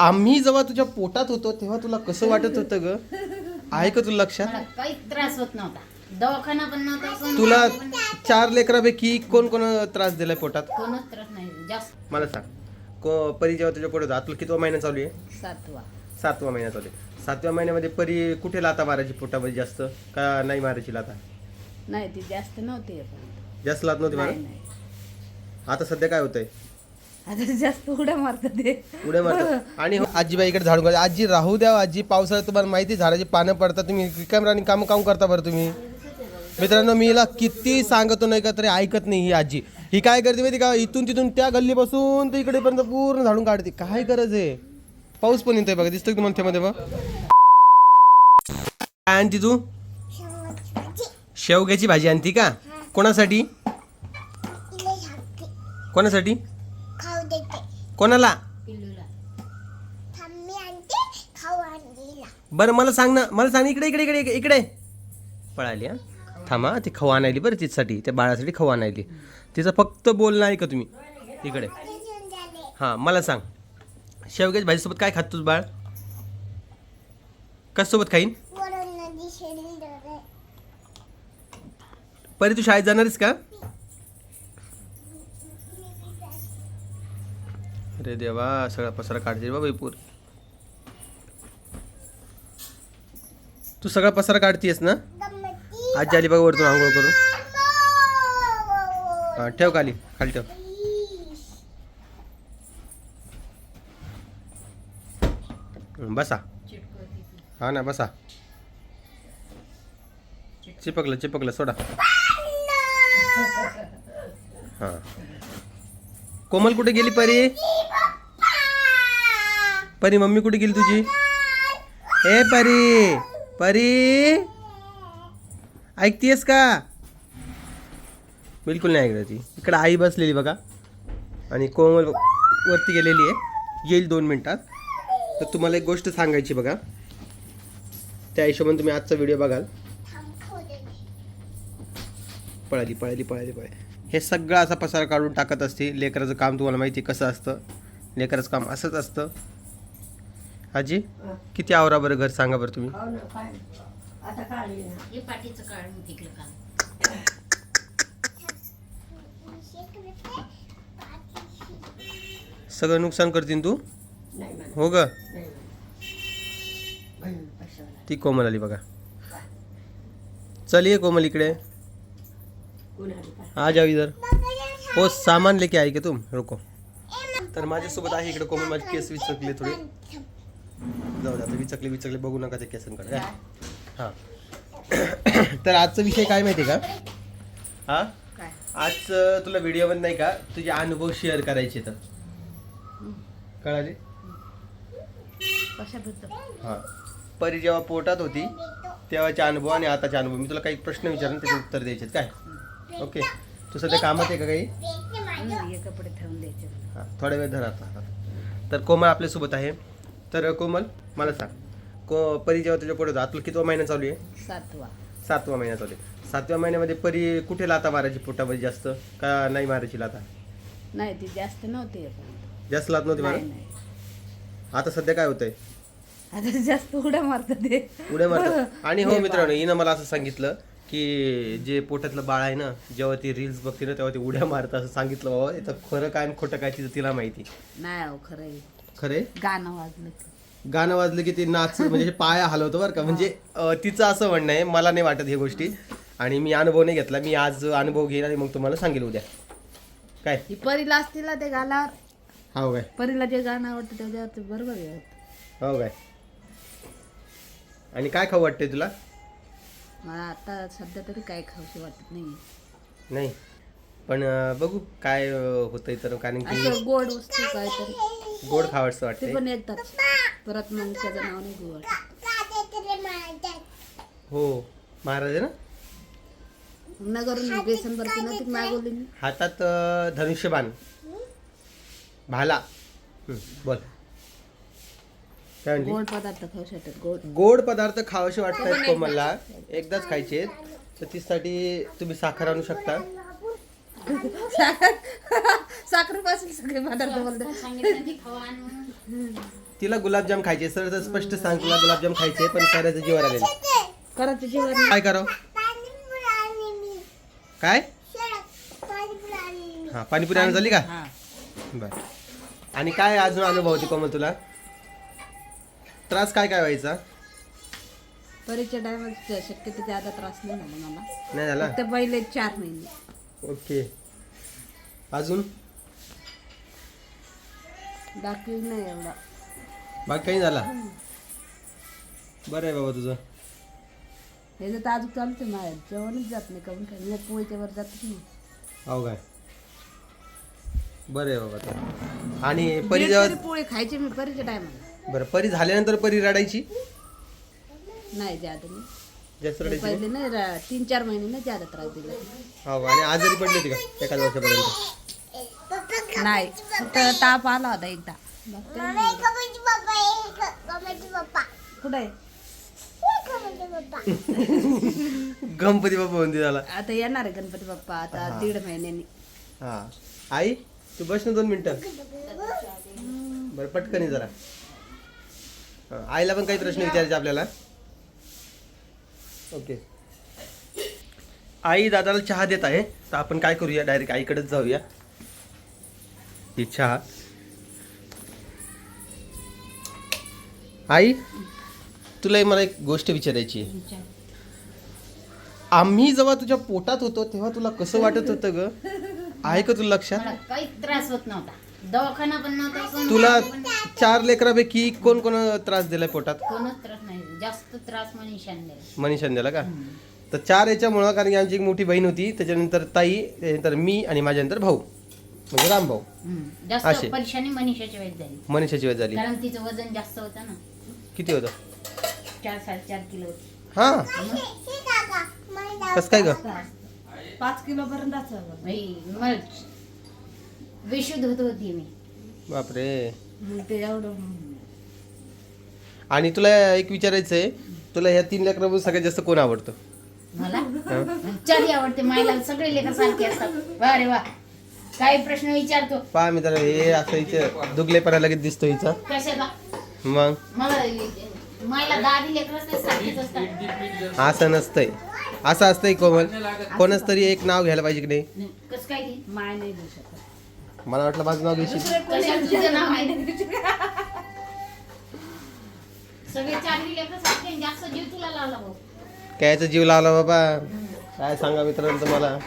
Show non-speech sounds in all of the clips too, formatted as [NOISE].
आम्ही जेव्हा तुझ्या पोटात होतो तेव्हा तुला कसं वाटत होतं ग? आहे का तुला लक्षात? मला काहीच त्रास होत नव्हता. दवाखाना पण नव्हता कोण- तुला चार लेकरापैकी कोण कोण त्रास दिलाय पोटात? कोणच त्रास नाही जास्त. मला सांग. को परी जेव्हा तुझ्या पोटात होता तुला कितवा महिना चालू आहे? सातवा. सातवा महिना चालू आहे. सातव्या महिन्यामध्ये परी कुठे लाता मारायची पोटामध्ये जास्त? का नाही मारायची लाता? नाही ती जास्त नव्हती जास्त लात नव्हती मारा नाही. आता सध्या काय होतंय? आता जास्त उड्या मारतात ते. उड्या मारतात. आणि हो, आजीबाईकडे झाडू काढ आजी राहू द्या आजी. पावसाळ्यात तुम्हाला माहिती झाडाची पानं पडतात. तुम्ही रिकामरानी काम काम करता बरं तुम्ही. मित्रांनो मी हिला किती सांगतो नाही का तरी ऐकत नाही ही आजी. ही काय करते माहिती का? इथून तिथून त्या गल्लीपासून तर इकडेपर्यंत पूर्ण झाडून काढते. काय गरज आहे? पाऊस पण येतोय बघा दिसतोय का तुम्हाला त्यामध्ये बघ? काय आणती तू? शेवग्याची भाजी आणती का? कोणासाठी? कोणासाठी? कोणाला? पिल्लूला. थांबी आणते खाऊ आणलेला. बरं मला सांग ना मला सांग इकडे इकडे इकडे इकडे पळाली हा? थांबा ती खवा आणायली बरं तिच्यासाठी त्या बाळासाठी खवा आणायली. तिचं फक्त बोलणं आहे का तुम्ही. इकडे. हां मला सांग. शेवग्याच्या भाजीसोबत काय खात तुझं बाळ? कशासोबत खाईन? परी तू शाळेत जाणारच का? अरे देवा सगळा पसरा काढते बाबा पूर. तू सगळा पसरा काढतीयस ना? आज आली बघा वरतून आंघोळ करून. हा ठेव खाली खाली ठेव. बसा. हा ना बसा. चिपकलं चिपकलं सोडा. हा. कोमल कुठे गेली परी? परी मम्मी कुठे गेली तुझी? ए परी परी. ऐकतीयस का? बिलकुल नाही ऐकत ती. इकडे आई बसलेली बघा. आणि कोमल वरती गेलेली आहे. येईल दोन मिनिटात. तर तुम्हाला एक गोष्ट सांगायची बघा. त्या हिशोबाने तुम्ही आजचा व्हिडिओ बघाल. पळाली पळाली पळाली पळाली. हे सगळं असा पसारा काढून टाकत असते. लेकराचं काम तुम्हाला माहिती आहे कसं असतं. लेकराचं काम असंच असतं. आजी किती आवरा बरं घर सांगा बरं तुम्ही. हे सगळं नुकसान करतीन तू? हो ग. ती कोमल आली बघा. चल ये कोमल इकडे. आ जाओ इधर। हो सामान लेके आई के तुम? रुको। तर माझ्यासोबत आहे इकडे कोमल माझी केस विचकले थोडे. जाऊ दे आता विचकले विचकले बघू नका त्या केसांकडे. काय हां. [COUGHS] तर आजचा विषय काय माहिती आहे का? हा? आज तुला व्हिडिओमध्ये नाही का तुझे अनुभव शेअर करायचे तर कळाले? हां. परी जेव्हा पोटात होती तेव्हाचे अनुभव आणि आताचे अनुभव. मी तुला काही प्रश्न विचारून त्याचे उत्तर द्यायचे काय? ओके. तू सध्या कामात आहे का काही? हे कपडे ठेवून द्यायचे. हां थोड्या वेळ धरा आता. तर कोमल आपल्यासोबत आहे. तर कोमल मला सांग. को परी जेव्हा तुझ्या पोटात होता तुला कितवा महिना चालू आहे? सातवा. सातवा महिना चालू आहे. सातव्या महिन्यामध्ये परी कुठे लाता मारायची पोटामध्ये जास्त? का नाही मारायची लाता? नाही ती जास्त नव्हती जास्त लात नव्हती मारा नाही नाही. आता सध्या काय होतंय? आता जास्त उड्या मारतात ते. उड्या मारतात. आणि हो [LAUGHS] मित्रांनो हिनं मला असं सांगितलं की जे पोटातलं बाळ आहे ना जेव्हा ती रील्स बघते ना तेव्हा ती उड्या मारत असं सांगितलं बाबा. इथं खरं काय आणि खोटं काय तिचं तिला माहिती. नाही अहो खरं आहे. खरे गाणं वाजलं की. गाणं वाजलं की ती नाच म्हणजे पाया हलवतो बरं का. म्हणजे अं, तिचं असं म्हणणं आहे मला नाही वाटत हे गोष्टी. आणि मी अनुभव नाही घेतला. मी आज अनुभव घेईन आणि मग तुम्हाला सांगेल उद्या. काय? ही परीला असतील ना ते गाण्यावर हो काय? परीला जे गाणं आवडतं त्याच्यावर ते बरोबर आहे. हो काय? आणि काय खाऊ वाटते तुला? मला आता सध्या तरी काय खाऊशी वाटत नाही नाही. पण अं, बघू काय अं, होतंय तर कारण की असं गोड वस्तू काय तरी. गोड खावडचं ते वाटतंय. पण एकदाच परत मग त्याचं नाव नाही गोड हो. महाराज आहे ना? बेसन बर्फी का मागवली मी. हातात अं, धनुष्यबाण. भाला. हं, बोल. काय म्हणली गोड पदार्थ खाऊ शकतात गोड. गोड पदार्थ खावाशे वाटतात कोमलला. एकदाच खायचे तर त्यासाठी तुम्ही साखर आणू शकता. साखरपासून सगळे पदार्थ बोलतात. तिला गुलाबजाम खायचे सर तर स्पष्ट सांग तुला गुलाबजाम खायचे पण करायचं जीवर आलेलं ते करायचं जेवण काय मी काय? हा पाणीपुरी आणून झाली का? हा. बर. आणि काय अजून अनुभव होती कोमल तुला? त्रास काय काय व्हायचा? परीच्या टायमात शक्यतो ज्यादा त्रास नाही झाला मला. नाही झाला? फक्त पहिले चार महिने. ओके. अजून? बाकी नाही एवढा. बाकी काही झाला? बरं आहे बाबा तुझं. हे तर अजून चालते माझ्या जेवणच जात नाही कमी काय मग पोळीच्या वर जातच नाही. हो काय? बरं आहे बाबा तर. आणि परी जेव्हा तरी पोळी खायची मी परीच्या टायमाला बरं परी झाल्यानंतर परी रडायची? नाही ज्यादा नाही जास्त रडायची नाही? पहिले नाही रा- तीन चार महिने नाही ज्यादा त्रास दिला हो आणि आजारी पडली होती का एखाद वर्षापर्यंत? नाही फक्त ताप आला होता एकदा. कुठे गणपती बाबा म्हणते त्याला. आता येणार आहे गणपती बाप्पा आता दीड महिन्यानी. हा. आई तू बस ना दोन मिनिटं. बरं पटकन ये जरा. आईला पण काही प्रश्न विचारायचे आपल्याला. ओके. आई दादाला चहा देत आहे. तर आपण काय करूया? डायरेक्ट आईकडेच जाऊया. ही चहा. आई तुला मला एक गोष्ट विचारायची आहे. आम्ही जेव्हा तुझ्या पोटात होतो तेव्हा तुला कसं वाटत होतं ग? आहे का तुला लक्षात? काहीच त्रास होत नव्हता. दवाखाना पण नव्हता कोण- तुला चार लेकरापैकी कोण कोण त्रास दिलाय पोटात? कोणच त्रास नाही. जास्त त्रास मनीषाने दिला मनीषाने दिला का? तर चार याच्यामुळं कारण की आमची एक मोठी बहीण होती त्याच्यानंतर ताई त्याच्यानंतर मी आणि माझ्यानंतर भाऊ म्हणजे राम भाऊ. हम्म. जास्त असे. परेशानी मनीषाची वेळ झाली. मनीषाची वेळ झाली. कारण तिचं वजन जास्त होतं ना. किती होतं? चार साडेचार किलो होती. हा. हे काका मला कसं काय ग? पाच किलो पर्यंत असं बाई, मग बेशुद्ध होत होती मी. बापरे. मग ते एवढं आणि तुला एक विचारायचं आहे तुला ह्या तीन लेकरांमध्ये सगळ्यात जास्त कोण आवडतं? मला? चारी आवडते मायला सगळे लेकर सारखे असतात. वा रे वा. काही प्रश्न विचारतो. पहा मित्र हे असं हिचं दुगलेपणा लगेच दिसतो हिचा कशाला मग? मला मायला दादी लेकर सारखेच असतात. असं नसतंय. असं असतंय कोमल. कोणच तरी एक नाव घ्यायला पाहिजे की नाही कसं काय ते? माय नाही देऊ शकत. मला वाटलं माझं नाव घेशील सगळे चारही लेकर जास्त जीव तुला लावला भाऊ. कायचा जीव लावला बाबा? काय सांगा मित्रांनो तुम्हाला?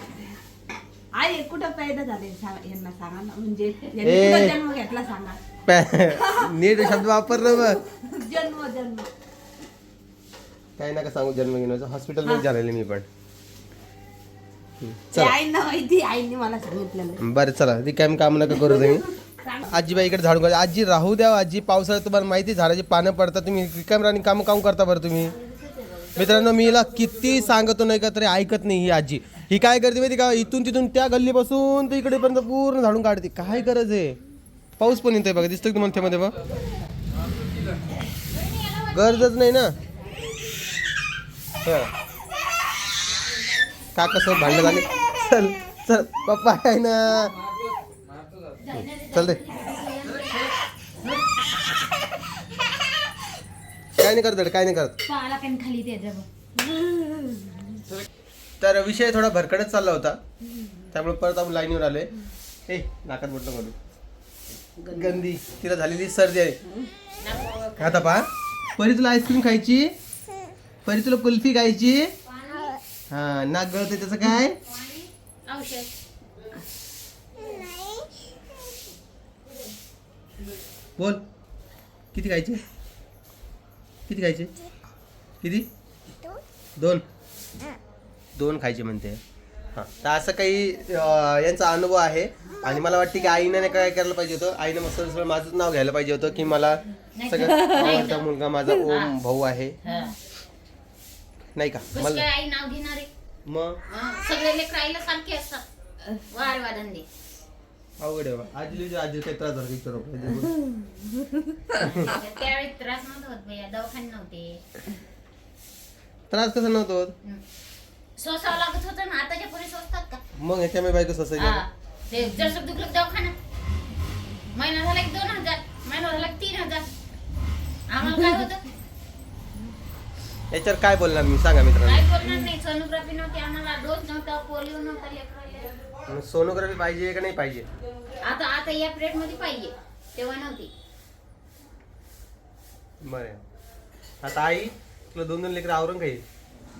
आई कुठं पैदा झाले सांग- यांना सांगा ना. म्हणजे यांनी ए. कुठं जन्म घेतला सांगा. पॅ- नीट शब्द वापरलं बघ. जन्म जन्म. काय नका सांगू जन्म घेण्याचं. हॉस्पिटलमध्ये झालेले मी पण. ते चला आईंना माहिती आईने मला सांगितलेलं बरं चला. ती काय काम नका करू तुम्ही. सांग आजीबाईकडे झाडू काढा आजी राहू द्या आजी. पावसाळ्यात तुम्हाला माहिती झाडाची पानं पडतात. तुम्ही रिकाम राणी काम काम करता बरं तुम्ही? मित्रांनो मी हिला किती सांगतो नाही का तरी ऐकत नाही ही आजी. ही काय करते माहिती का? इथून तिथून त्या गल्लीपासून तर इकडेपर्यंत पूर्ण झाडून काढते. काय गरज आहे? पाऊस पण येतोय बघा दिसतोय तुम्हाला त्यामध्ये बघ. गरजच नाही ना. हं. का कसं भांडण झाले. चल चल पप्पा आहे ना. चल दे. काय नाही करत काय नाही करत. तर विषय थोडा भरकडच चालला होता. त्यामुळे परत आपण लाईनीवर आलोय. ए नाकात बोटलं करू गंदी. तिला झालेली सर्दी आहे. आता पहा. परी तुला आईस्क्रीम खायची? परी तुला कुल्फी खायची? हा नाक गळते त्याचं काय? बोल. किती खायचे? किती खायचे? किती? दोन. दोन खायचे म्हणते. हां तर असं काही यांचा अनुभव आहे. आणि मला वाटतं की आईने काय करायला पाहिजे होतं. आईने मस्त माझंच नाव घ्यायला पाहिजे होतं की मला सगळ्यात [LAUGHS] आवडता मुलगा माझा ओम भाऊ आहे. हा. नाही का? मला काय आई नाव घेणारे मग? सगळे लेकर आईला सारखे असतात. वार वा धंदे अवघड आहे बा. आजी आजी काही त्रास झाला की विचारू. त्यावेळी त्रास नव्हता होत भैया दवाखाने नव्हते. त्रास कसा नव्हता होत. सोसावं लागत होतं ना. आताच्या पुढे सोसतात का? मग ह्याच्यामुळे बायको सोसायची हा. ते जसं दुखलं दवाखाना महिना झाला की दोन हजार. महिना झाला की तीन हजार. काय होतं? याच्यावर काय बोलणार मी? सांगा मित्रांनो. काय बोलणार नाही? सोनोग्राफी नव्हती आम्हाला डोस नव्हता पोलिओ नव्हता लेकराला सोनोग्राफी पाहिजे का नाही पाहिजे? आता आता या पिरियडमध्ये पाहिजे तेव्हा नव्हती. बरं. आता आई तुला दोन दोन लेकर आवरून काही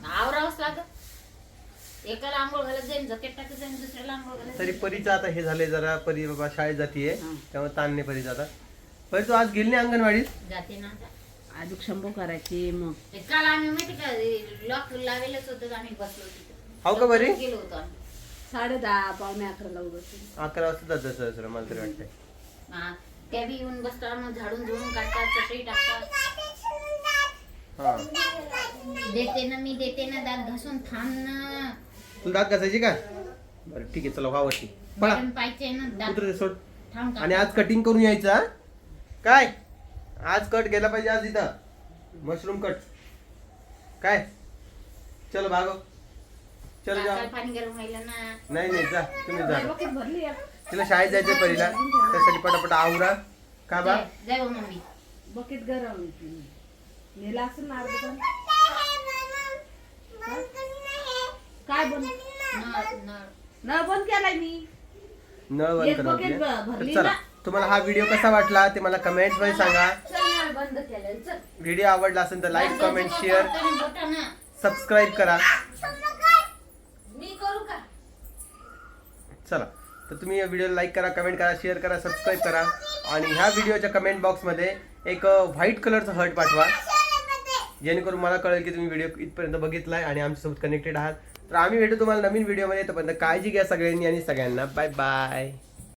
आवरावंच लागत एकाला आंघोळ घालत जाईन जकेट टाकत जाईन दुसऱ्याला आंघोळ घालत तरी जाईन. परीचं आता हे झालंय जरा परी बाबा शाळेत जातीये हं. त्यामुळे ताण नाही परीचं आता. परी तू आज गेली नाही अंगणवाडीत? जाते ना आता. अजून शंभू करायची मग. काल आम्ही माहिती का लॉक लावेलच होतं आम्ही बसलो तिथं. हो का बरी? गेलो होतो आम्ही. साडे दहा पावणे अकराला उगत अकरा वाजता जात जसं जसं मला तरी वाटतंय. हा, त्या बी येऊन बसतात मग झाडून झुडून काढतात चटई टाकतात. हा. देते ना मी देते ना दात घासून थांब ना. तू दात घासायची का? बरं ठीक आहे चला वावरती. पळा. मटण पाहिजे ना दात. उतर सोड. थांब आणि आज कटिंग करून यायचं हा? काय? आज कट गेला पाहिजे आज इथं. मशरूम कट काय? चलो भागो चलो जा. काल पाणी गरम व्हायला ना. नाही नाही जा. तुम्ही जा. बकेट भरली आहे. तिला शाळेत जायचं पहिला त्यासाठी पटापट आवरा. का बा? जाय जाय मम्मी. बकेट गरम नेला ना पण. काय बंद? नळ नळ. न बंद केलाय मी. न बंद करा भरली ना. तुम्हाला हा व्हिडिओ कसा वाटला ते मला कमेंटमध्ये सांगा. व्हिडिओ आवडला असेल तर लाईक कमेंट शेअर सबस्क्राईब करा. चला. तर तुम्ही या व्हिडिओला लाईक करा कमेंट करा शेअर करा सबस्क्राईब करा. आणि ह्या व्हिडिओच्या कमेंट बॉक्समध्ये एक व्हाईट कलरचं हर्ट पाठवा. जेणेकरून मला कळेल की तुम्ही व्हिडिओ इथपर्यंत बघितलाय आणि आमच्यासोबत कनेक्टेड आहात. तर आम्ही भेटू तुम्हाला नवीन व्हिडिओमध्ये तोपर्यंत काळजी घ्या सगळ्यांनी आणि सगळ्यांना. Bye bye